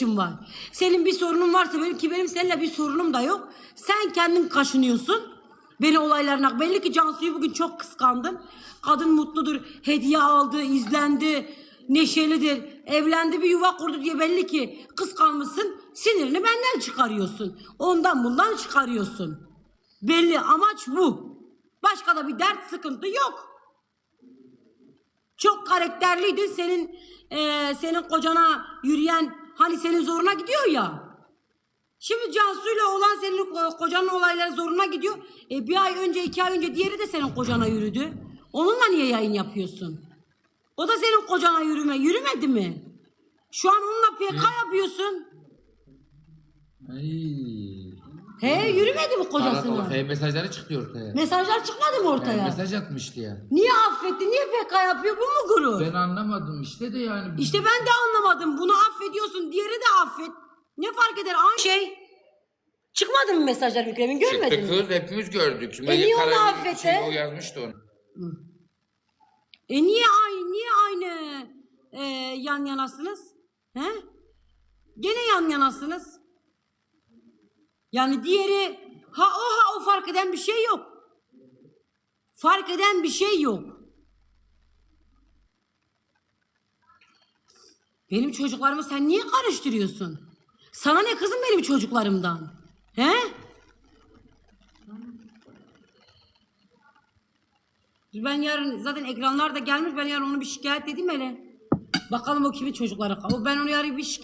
işin var? Senin bir sorunun varsa benim ki benim seninle bir sorunum da yok. Sen kendin kaşınıyorsun. Beni olaylarına belli ki Cansu'yu bugün çok kıskandın. Kadın mutludur, hediye aldı, izlendi, neşelidir, evlendi bir yuva kurdu diye belli ki kıskanmışsın. Sinirini benden çıkarıyorsun. Ondan bundan çıkarıyorsun. Belli amaç bu. Başka da bir dert sıkıntı yok. Çok karakterliydin senin eee, senin kocana yürüyen hani senin zoruna gidiyor ya. Şimdi Cansu'yla olan senin ko- kocanın olayları zoruna gidiyor. E bir ay önce iki ay önce diğeri de senin kocana yürüdü. Onunla niye yayın yapıyorsun? O da senin kocana yürüme. Yürümedi mi? Şu an onunla PK yapıyorsun. Ay. He yürümedi mi kocasına? Ortaya mesajları çıktı ortaya. Mesajlar çıkmadı mı ortaya? Yani mesaj atmıştı ya. Niye affetti? Niye PK yapıyor? Bu mu gurur? Ben anlamadım işte de yani. İşte ben de anlamadım. Bunu affediyorsun. Diğeri de affet. Ne fark eder? Aynı şey. Çıkmadı mı mesajlar Mükremin? Görmedin Çıktı mi? kız hepimiz gördük. E niye onu Karagül affete? içinde O yazmıştı onu. E niye aynı niye aynı e, yan yanasınız? He? Gene yan yanasınız. Yani diğeri ha o ha o fark eden bir şey yok. Fark eden bir şey yok. Benim çocuklarımı sen niye karıştırıyorsun? Sana ne kızım benim çocuklarımdan? He? Ben yarın zaten ekranlar da gelmiş. Ben yarın onu bir şikayet edeyim hele. Bakalım o kimin çocukları. O ben onu yarın bir şikayet